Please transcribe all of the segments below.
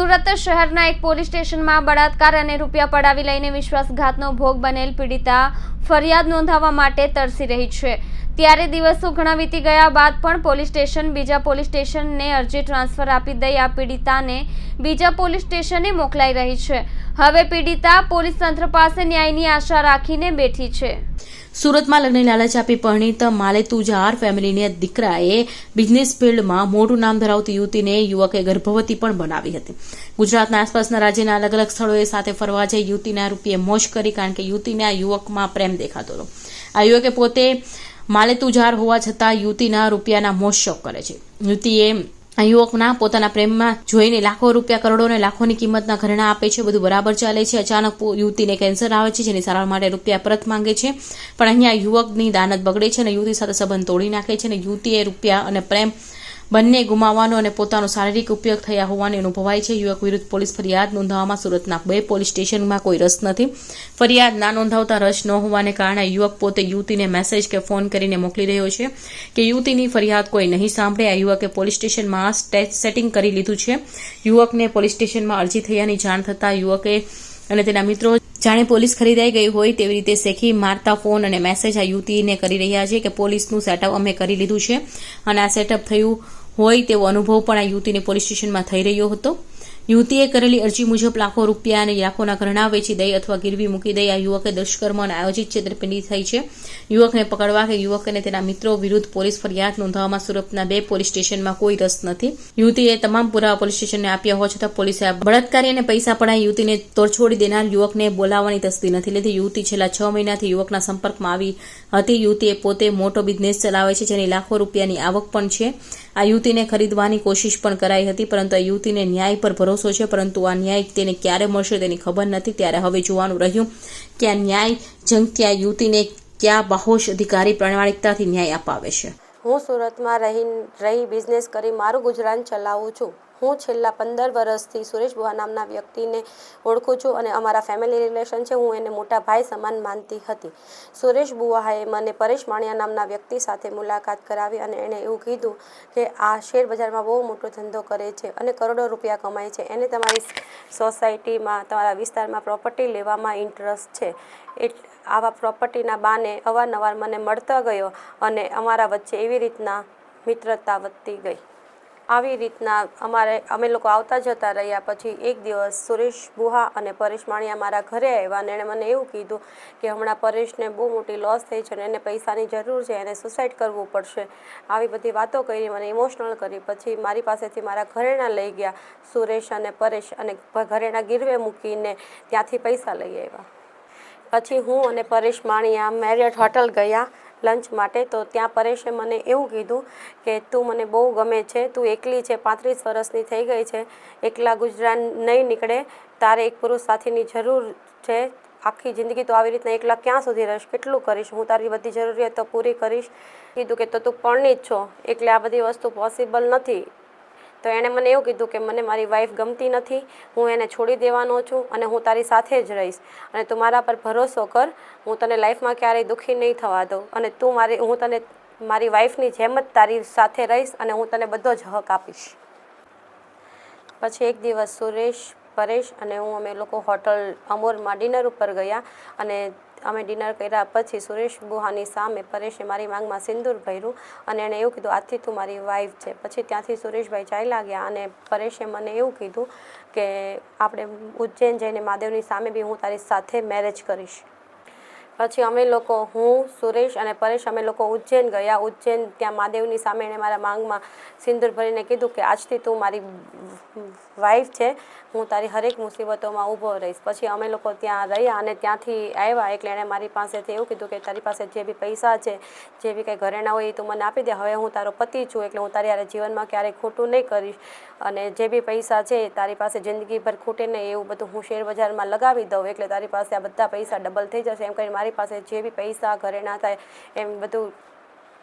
સુરત શહેરના એક પોલીસ સ્ટેશનમાં બળાત્કાર અને રૂપિયા પડાવી લઈને વિશ્વાસઘાતનો ભોગ બનેલ પીડિતા ફરિયાદ નોંધાવવા માટે તરસી રહી છે. ત્યારે દિવસો ઘણા વીતી ગયા બાદ પણ પોલીસ સ્ટેશન બીજા પોલીસ સ્ટેશનને અરજી ટ્રાન્સફર આપી દઈ આ પીડિતાને બીજા પોલીસ સ્ટેશને મોકલાઈ રહી છે. હવે પીડિતા પોલીસ તંત્ર પાસે ન્યાયની આશા રાખીને બેઠી છે. સુરતમાં લગ્ન લાલચ આપી પરિણીત માલેતુજાર ફેમિલીની દીકરાએ બિઝનેસ ફિલ્ડમાં મોટું નામ ધરાવતી યુવતીને યુવકે ગર્ભવતી પણ બનાવી હતી. ગુજરાતના આસપાસના રાજ્યના અલગ અલગ સ્થળોએ સાથે ફરવા જઈ યુવતીના રૂપિયે મોજ કરી કારણ કે યુવતીને આ યુવકમાં પ્રેમ દેખાતો હતો. આ યુવકે પોતે માલેતુજાર હોવા છતાં યુવતીના રૂપિયાના મોજ શોખ કરે છે. યુવતીએ આ યુવકના પોતાના પ્રેમમાં જોઈને લાખો રૂપિયા, કરોડો અને લાખોની કિંમતના ઘરેણા આપે છે. બધું બરાબર ચાલે છે. અચાનક યુવતીને કેન્સર આવે છે, જેની સારવાર માટે રૂપિયા પરત માંગે છે. પણ અહીંયા યુવકની દાનત બગડે છે અને યુવતી સાથે સંબંધ તોડી નાખે છે અને યુવતીએ રૂપિયા અને પ્રેમ બંને ગુમાવવાનો અને પોતાનો શારીરિક ઉપયોગ થયા હોવાની અનુભવાય છે. યુવક વિરુદ્ધ પોલીસ ફરિયાદ નોંધાવવામાં સુરતના બે પોલીસ સ્ટેશનમાં કોઈ રસ નથી. ફરિયાદ ના નોંધાવતા રસ ન હોવાને કારણે યુવક પોતે યુવતીને મેસેજ કે ફોન કરીને મોકલી રહ્યો છે કે યુવતીની ફરિયાદ કોઈ નહીં સાંભળે. આ યુવકે પોલીસ સ્ટેશનમાં સ્ટેચ સેટિંગ કરી લીધું છે. યુવકને પોલીસ સ્ટેશનમાં અરજી થયાની જાણ થતાં યુવકે અને તેના મિત્રો જાણે પોલીસ ખરીદાઈ ગઈ હોય તેવી રીતે શેખી મારતા ફોન અને મેસેજ આ યુવતીને કરી રહ્યા છે કે પોલીસનું સેટઅપ અમે કરી લીધું છે અને આ સેટઅપ થયું હોય તેવો અનુભવ પણ આ યુવતીને પોલીસ સ્ટેશનમાં થઈ રહ્યો હતો. યુવતીએ કરેલી અરજી મુજબ લાખો રૂપિયા અને લાખોના ઘરણા વેચી દઈ અથવા ગીરવી મૂકી દઈ આ યુવકે દુષ્કર્મ અને આયોજિત છેતરપિંડી થઈ છે. યુવકને પકડવા કે યુવક અને તેના મિત્રો વિરુદ્ધ પોલીસ ફરિયાદ નોંધાવવામાં સુરતના બે પોલીસ સ્ટેશનમાં કોઈ રસ નથી. યુવતીએ તમામ પુરાવા પોલીસ સ્ટેશનને આપ્યા હોવા છતાં પોલીસે બળાત્કારી અને પૈસા પડાય યુવતીને તોડછોડી દેનાર યુવકને બોલાવવાની તસ્દી નથી લીધી. યુવતી છેલ્લા છ મહિનાથી યુવકના સંપર્કમાં આવી હતી. યુવતીએ પોતે મોટો બિઝનેસ ચલાવે છે જેની લાખો રૂપિયાની આવક પણ છે. આ યુવતીને ખરીદવાની કોશિશ પણ કરાઈ હતી, પરંતુ આ યુવતીને ન્યાય પર ભરોસો છે, પરંતુ આ ન્યાય તેને ક્યારે મળશે તેની ખબર નથી. ત્યારે હવે જોવાનું રહ્યું કે આ ન્યાય જંગ ત્યાં યુવતીને ક્યાં બાહોશ અધિકારી પ્રામાણિકતાથી ન્યાય અપાવે છે. હું સુરતમાં રહી રહી બિઝનેસ કરી મારું ગુજરાન ચલાવું છું. હું છેલ્લા પંદર વર્ષથી સુરેશ બુઆ નામના વ્યક્તિને ઓળખું છું અને અમારા ફેમિલી રિલેશન છે. હું એને મોટા ભાઈ સમાન માનતી હતી. સુરેશ બુઆએ મને પરેશ માણિયા નામના વ્યક્તિ સાથે મુલાકાત કરાવી અને એણે એવું કીધું કે, આ શેર બજારમાં બહુ મોટો ધંધો કરે છે અને કરોડો રૂપિયા કમાય છે. એને તમારી સોસાયટીમાં તમારા વિસ્તારમાં પ્રોપર્ટી લેવામાં ઇન્ટરેસ્ટ છે. એટ આવા પ્રોપર્ટીના બાને અવારનવાર મને મળતો ગયો અને અમારા વચ્ચે એવી રીતના મિત્રતા વધતી ગઈ. આવી રીતના અમારે, અમે લોકો આવતા જતા રહ્યા. પછી એક દિવસ સુરેશ બુહા અને પરેશ માણિયા મારા ઘરે આવ્યા અને એણે મને એવું કીધું કે હમણાં પરેશને બહુ મોટી લોસ થઈ છે અને એને પૈસાની જરૂર છે, એને સુસાઇડ કરવું પડશે. આવી બધી વાતો કરી, મને ઇમોશનલ કરી. પછી મારી પાસેથી મારા ઘરેણા લઈ ગયા સુરેશ અને પરેશ અને ઘરેણા ગીરવે મૂકીને ત્યાંથી પૈસા લઈ આવ્યા. પછી હું અને પરેશ માણિયા મેરિયટ હોટલ ગયા લંચ માટે, તો ત્યાં પરેશે મને એવું કીધું કે તું મને બહુ ગમે છે, તું એકલી છે, પાંત્રીસ વર્ષની થઈ ગઈ છે, એકલા ગુજરાન નહીં નીકળે, તારે એક પુરુષ સાથીની જરૂર છે, આખી જિંદગી તો આવી રીતના એકલા ક્યાં સુધી રહીશ, કેટલું કરીશ, હું તારી બધી જરૂરિયાતો પૂરી કરીશ. કીધું કે તો તું પરણી જ છો, એટલે આ બધી વસ્તુ પોસિબલ નથી. તો એણે મને એવું કીધું કે મને મારી વાઈફ ગમતી નથી, હું એને છોડી દેવાનો છું અને હું તારી સાથે જ રહીશ. અને તું મારા પર ભરોસો કર, હું તને લાઈફમાં ક્યારેય દુઃખી નહીં થવા દઉં. અને તું મારી, હું તને, મારી વાઈફની જેમ જ તારી સાથે રહીશ અને હું તને બધો જ હક આપીશ. પછી એક દિવસ સુરેશ પરેશ અને હું, અમે લોકો હોટલ અમોરમાં ડિનર ઉપર ગયા અને અમે ડિનર કર્યા પછી સુરેશ બુહાની સામે પરેશે મારી માંગમાં સિંદૂર ભર્યું અને એણે એવું કીધું આજથી તું મારી વાઈફ છે. પછી ત્યાંથી સુરેશભાઈ ચાલ્યા ગયા અને પરેશે મને એવું કીધું કે, આપણે ઉજ્જૈન જઈને મહાદેવની સામે બી હું તારી સાથે મેરેજ કરીશ. પછી અમે લોકો, હું, સુરેશ અને પરેશ, અમે લોકો ઉજ્જૈન ગયા. ઉજ્જૈન ત્યાં મહાદેવની સામે એણે મારા માંગમાં સિંદૂર ભરીને કીધું કે, આજથી તું મારી વાઈફ છે. હું તારી હરેક મુસીબતોમાં ઊભો રહીશ. પછી અમે લોકો ત્યાં રહ્યા અને ત્યાંથી આવ્યા. એટલે એણે મારી પાસેથી એવું કીધું કે, તારી પાસે જે બી પૈસા છે, જે બી કંઈ ઘરેણા હોય એ તું મને આપી દે. હવે હું તારો પતિ છું, એટલે હું તારી જીવનમાં ક્યારેય ખોટું નહીં કરીશ. અને જે બી પૈસા છે, તારી પાસે જિંદગીભર ખૂટે નહીં. એવું બધું હું શેર બજારમાં લગાવી દઉં, એટલે તારી પાસે આ બધા પૈસા ડબલ થઈ જશે. એમ કરીને મારી પાસે જે બી પૈસા ઘરે ના થાય, એમ બધું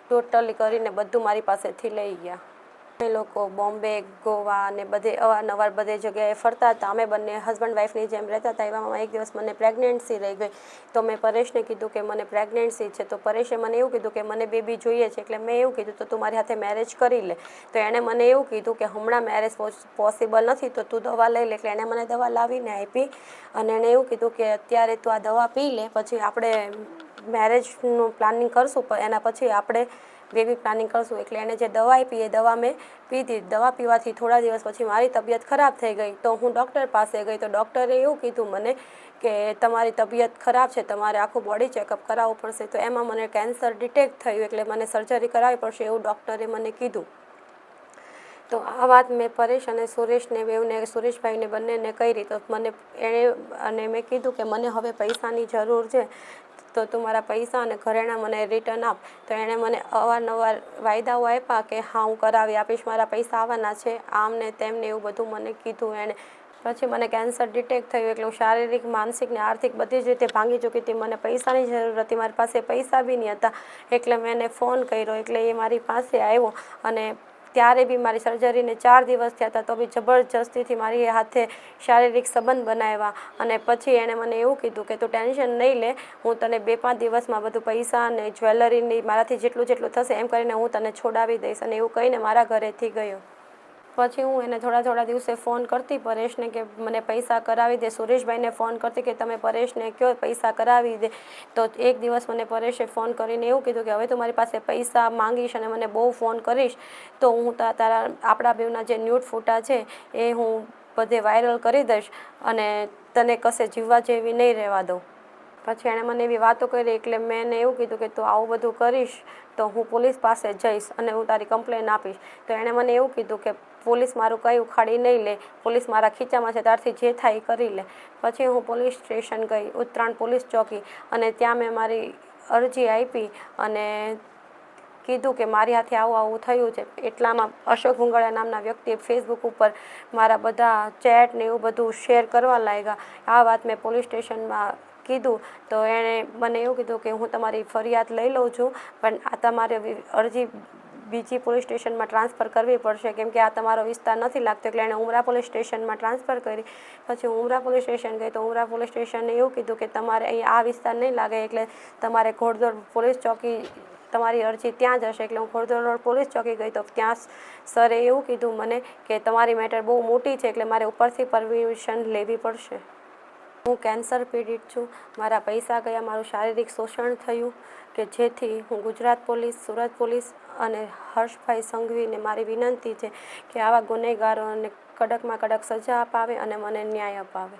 ટોટલી કરીને બધું મારી પાસેથી લઈ ગયા. અમે લોકો બોમ્બે, ગોવા અને બધે અવારનવાર બધે જગ્યાએ ફરતા હતા. અમે બંને હસબન્ડ વાઈફની જેમ રહેતા હતા. એવામાં એક દિવસ મને પ્રેગ્નન્સી રહી ગઈ. તો મેં પરેશને કીધું કે મને પ્રેગ્નન્સી છે. તો પરેશે મને એવું કીધું કે મને બેબી જોઈએ છે. એટલે મેં એવું કીધું, તો તું મારી સાથે મેરેજ કરી લે. તો એણે મને એવું કીધું કે હમણાં મેરેજ પોસિબલ નથી. તો તું દવા લઈ લે. એટલે એણે મને દવા લાવીને આપી. અને એણે એવું કીધું કે અત્યારે તું આ દવા પી લે. પછી આપણે મેરેજનું પ્લાનિંગ કરશું. એના પછી આપણે બેબી પ્લાનિંગ કરશું. એટલે એણે જે દવા આપી, એ દવા મેં પીધી. દવા પીવાથી થોડા દિવસ પછી મારી તબિયત ખરાબ થઈ ગઈ. તો હું ડૉક્ટર પાસે ગઈ. તો ડૉક્ટરે એવું કીધું મને કે તમારી તબિયત ખરાબ છે. તમારે આખું બોડી ચેકઅપ કરાવવું પડશે. તો એમાં મને કેન્સર ડિટેક્ટ થયું. એટલે મને સર્જરી કરાવવી પડશે એવું ડૉક્ટરે મને કીધું. તો આ વાત મેં પરેશ અને સુરેશને, બેવને, સુરેશભાઈને બંનેને કરી. તો મને એણે અને મેં કીધું કે મને હવે પૈસાની જરૂર છે. તો તું મારા પૈસા અને ઘરેણાં મને રિટર્ન આપ. તો એણે મને અવારનવાર વાયદાઓ આપ્યા કે, હા, હું કરાવી આપીશ, મારા પૈસા આવવાના છે. આમ ને તેમને એવું બધું મને કીધું એણે. પછી મને કેન્સર ડિટેક્ટ થયું એટલે હું શારીરિક, માનસિક ને આર્થિક બધી જ રીતે ભાંગી ચૂકી હતી. મને પૈસાની જરૂર હતી, મારી પાસે પૈસા બી નહીં હતા એટલે મેં એને ફોન કર્યો એટલે એ મારી પાસે આવ્યો અને ત્યારે બી મારી સર્જરીને ચાર દિવસ થયા હતા, તો બી જબરજસ્તીથી મારી હાથે શારીરિક સંબંધ બનાવ્યા અને પછી એણે મને એવું કીધું કે તું ટેન્શન નહીં લે, હું તને બે પાંચ દિવસમાં બધું પૈસા અને જ્વેલરીની મારાથી જેટલું જેટલું થશે, એમ કરીને હું તને છોડાવી દઈશ. અને એવું કહીને મારા ઘરેથી ગયો. પછી હું એને થોડા થોડા દિવસે ફોન કરતી પરેશને કે મને પૈસા કરાવી દે. સુરેશભાઈને ફોન કરતી કે તમે પરેશને કહો પૈસા કરાવી દે. તો એક દિવસ મને પરેશે ફોન કરીને એવું કીધું કે હવે તું મારી પાસે પૈસા માંગીશ અને મને બહુ ફોન કરીશ. તો હું તારા આપણા બેવના જે ન્યૂટ ફોટા છે એ હું બધે વાયરલ કરી દઈશ અને તને કશે જીવવા જેવી નહીં રહેવા દઉં. પછી એણે મને એવી વાતો કરી એટલે મેં એને એવું કીધું કે તું આવું બધું કરીશ તો હું પોલીસ પાસે જઈશ અને હું તારી કમ્પ્લેન આપીશ. તો એણે મને એવું કીધું કે પોલીસ મારું કંઈ ઉખાડી નહીં લે, પોલીસ મારા ખીચામાં છે ત્યારથી જે થાય એ કરી લે. પછી હું પોલીસ સ્ટેશન ગઈ, ઉત્તરાયણ પોલીસ ચોકી અને ત્યાં મેં મારી અરજી આપી અને કીધું કે મારી હાથે આવું આવું થયું છે. એટલામાં અશોક ભુંગળિયા નામના વ્યક્તિએ ફેસબુક ઉપર મારા બધા ચેટ ને એવું બધું શેર કરવા લાગ્યા. આ વાત મેં પોલીસ સ્ટેશનમાં કીધું, તો એણે મને એવું કીધું કે હું તમારી ફરિયાદ લઈ લઉં છું, પણ આ તમારે અરજી બીજી પોલીસ સ્ટેશનમાં ટ્રાન્સફર કરવી પડશે, કેમ કે આ તમારો વિસ્તાર નથી લાગતો, એટલે એણે ઉમરા પોલીસ સ્ટેશનમાં ટ્રાન્સફર કરી. પછી ઉમરા પોલીસ સ્ટેશન ગઈ, તો ઉમરા પોલીસ સ્ટેશને એવું કીધું કે તમારે અહીં આ વિસ્તાર નહીં લાગે, એટલે તમારે ઘોડદોડ પોલીસ ચોકી તમારી અરજી ત્યાં જ હશે, એટલે હું ખોડદોડ રોડ પોલીસ ચોકી ગઈ, તો ત્યાં સરે એવું કીધું મને કે તમારી મેટર બહુ મોટી છે, એટલે મારે ઉપરથી પરમિશન લેવી પડશે. હું કેન્સર પીડિત છું. મારા પૈસા ગયા, મારું શારીરિક શોષણ થયું કે જેથી હું ગુજરાત પોલીસ, સુરત પોલીસ અને હર્ષભાઈ સંઘવીને મારી વિનંતી છે કે આવા ગુનેગારોને કડકમાં કડક સજા અપાવે અને મને ન્યાય અપાવે.